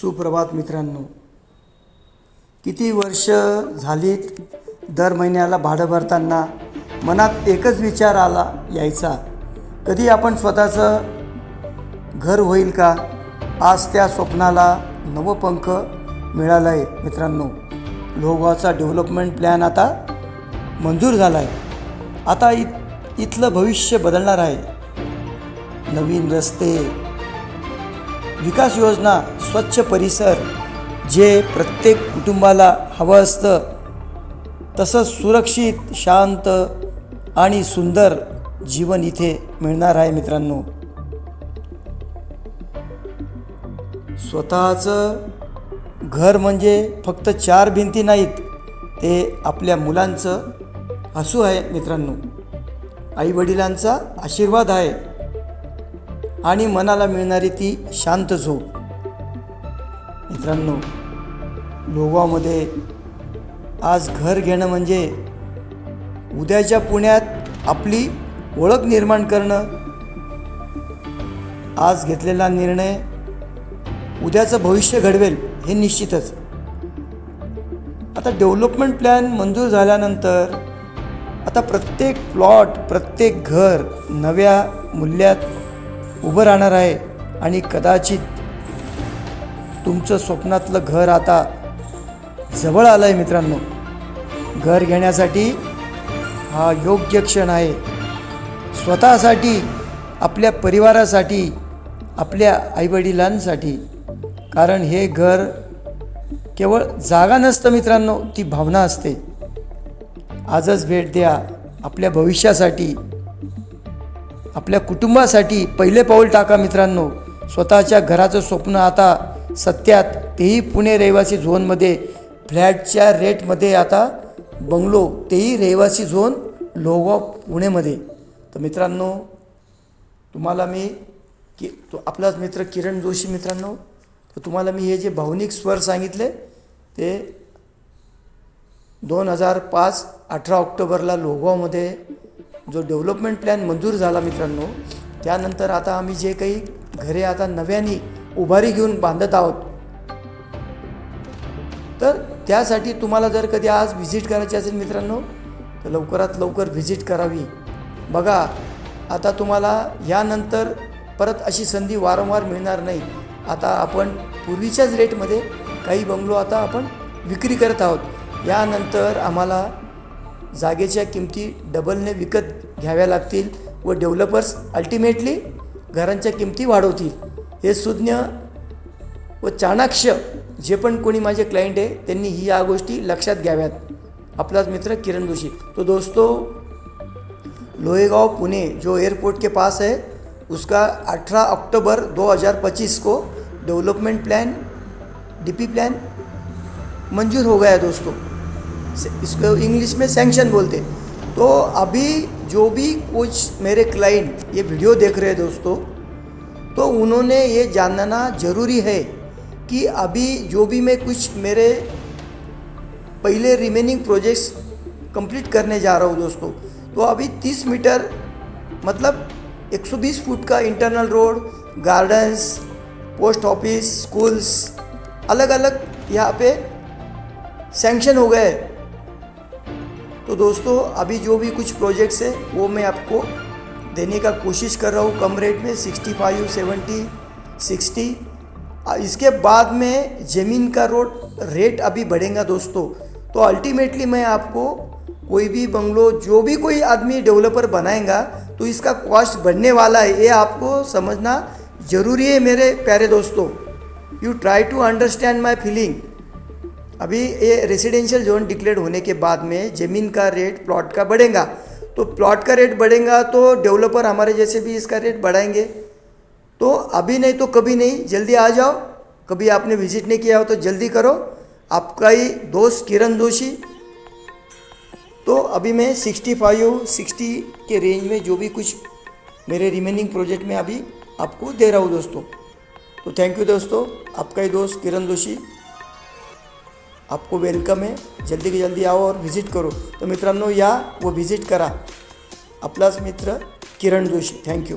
सुप्रभात मित्रांनो. किती वर्ष झालीत दर महिन्याला भाडं भरताना मनात एकच विचार आला यायचा. कधी आपण स्वतःचं घर होईल का? आज त्या स्वप्नाला नवपंख मिळाला आहे मित्रांनो. लोहगावचा डेव्हलपमेंट प्लॅन आता मंजूर झाला आहे आता इत इथलं भविष्य बदलणार आहे. नवीन रस्ते विकास योजना स्वच्छ परिसर जे प्रत्येक कुटुंबाला हवं असतं तसंच सुरक्षित शांत आणि सुंदर जीवन इथे मिळणार आहे मित्रांनो. स्वतःचं घर म्हणजे फक्त चार भिंती नाहीत ते आपल्या मुलांचं. हसू आहे मित्रांनो. आईवडिलांचा आशीर्वाद आहे. आणि मनाला मिळणारी ती शांत झोप. मित्रांनो लोगावमध्ये आज घर घेणं म्हणजे उद्याच्या पुण्यात आपली ओळख निर्माण करणं. आज घेतलेला निर्णय उद्याचं भविष्य घडवेल हे निश्चितच. आता डेव्हलपमेंट प्लॅन मंजूर झाल्यानंतर आता प्रत्येक प्लॉट प्रत्येक घर नव्या मूल्यात उभं राहणार आहे आणि कदाचित तुमचं स्वप्नातलं घर आता जवळ आलं आहे मित्रांनो. घर घेण्यासाठी हा योग्य क्षण आहे. स्वतःसाठी आपल्या परिवारासाठी आपल्या आईवडिलांसाठी. कारण हे घर केवळ जागा नसतं मित्रांनो ती भावना असते. आजच भेट द्या आपल्या भविष्यासाठी. आपल्या कुटुंबासाठी पहिले पाऊल टाका मित्रांनो. स्वतःच्या घराचं स्वप्न आता सत्यात तेही पुणे रहिवासी झोनमध्ये. फ्लॅटच्या रेटमध्ये आता बंगलो तेही रहिवासी झोन लोगाव पुणेमध्ये. तर मित्रांनो तुम्हाला मी की तो आपलाच मित्र किरण जोशी मित्रांनो तर तुम्हाला मी हे जे भावनिक स्वर सांगितले ते दोन हजार पाच अठरा ऑक्टोबरला लोगावमध्ये जो डेव्हलपमेंट प्लॅन मंजूर झाला मित्रांनो त्यानंतर आता आम्ही जे काही घरे आता नव्याने उभारी घेऊन बांधत आहोत तर त्यासाठी तुम्हाला जर कधी आज व्हिजिट करायची असेल मित्रांनो तर लवकरात लवकर व्हिजिट करावी. बघा आता तुम्हाला यानंतर परत अशी संधी वारंवार मिळणार नाही. आता आपण पूर्वीच्याच रेटमध्ये काही बंगलो आता आपण विक्री करत आहोत. यानंतर आम्हाला जागेच्या किमती डबलने विकत घ्याव्या लागतील व डेव्हलपर्स अल्टिमेटली घरांच्या किमती वाढवतील. हे सुज्ञ व चाणाक्ष जे पण कोणी माझे क्लायंट आहे त्यांनी ही या गोष्टी लक्षात घ्याव्यात. आपलाच मित्र किरण जोशी. तो दोस्तों लोहेगांव पुणे जो एयरपोर्ट के पास है उसका 18 अक्टूबर 2025 को डेवलपमेंट प्लान डीपी प्लान मंजूर हो गया है दोस्तों. इसको इंग्लिश में सेंक्शन बोलते तो अभी जो भी कुछ मेरे क्लाइंट ये वीडियो देख रहे हैं दोस्तों तो उन्होंने ये जानना ज़रूरी है कि अभी जो भी मैं कुछ मेरे पहले रिमेनिंग प्रोजेक्ट्स कंप्लीट करने जा रहा हूँ दोस्तों तो अभी 30 मीटर मतलब 120 फुट का internal road gardens post office schools अलग अलग यहाँ पे सैंक्शन हो गए। तो दोस्तों, अभी जो भी कुछ प्रोजेक्ट्स है, वो मैं आपको देने का कोशिश कर रहा हूँ। कम रेट में सिक्सटी फाइव सेवेंटी सिक्सटी इसके बाद में ज़मीन का रोड रेट अभी बढ़ेगा दोस्तों। तो अल्टीमेटली मैं आपको कोई भी बंगलो, जो भी कोई आदमी डेवलपर बनाएगा तो इसका कॉस्ट बढ़ने वाला है। ये आपको समझना ज़रूरी है मेरे प्यारे दोस्तों। You try to understand my feeling अभी ये रेसिडेंशियल जोन डिक्लेयर होने के बाद में ज़मीन का रेट प्लॉट का बढ़ेगा। तो प्लॉट का रेट बढ़ेगा तो डेवलपर हमारे जैसे भी इसका रेट बढ़ाएँगे। तो अभी नहीं तो कभी नहीं, जल्दी आ जाओ। कभी आपने विज़िट नहीं किया हो तो जल्दी करो। आपका ही दोस्त किरण जोशी। तो अभी मैं 65 60 के रेंज में जो भी कुछ मेरे रिमेनिंग प्रोजेक्ट में अभी आपको दे रहा हूँ दोस्तों। तो थैंक यू दोस्तों। आपका ही दोस्त किरण जोशी। आपको वेलकम आहे जल्दी की जल्दी आओ और व्हिजिट करो। तो मित्रांनो या व व्हिजिट करा। आपलाच मित्र किरण जोशी। थँक्यू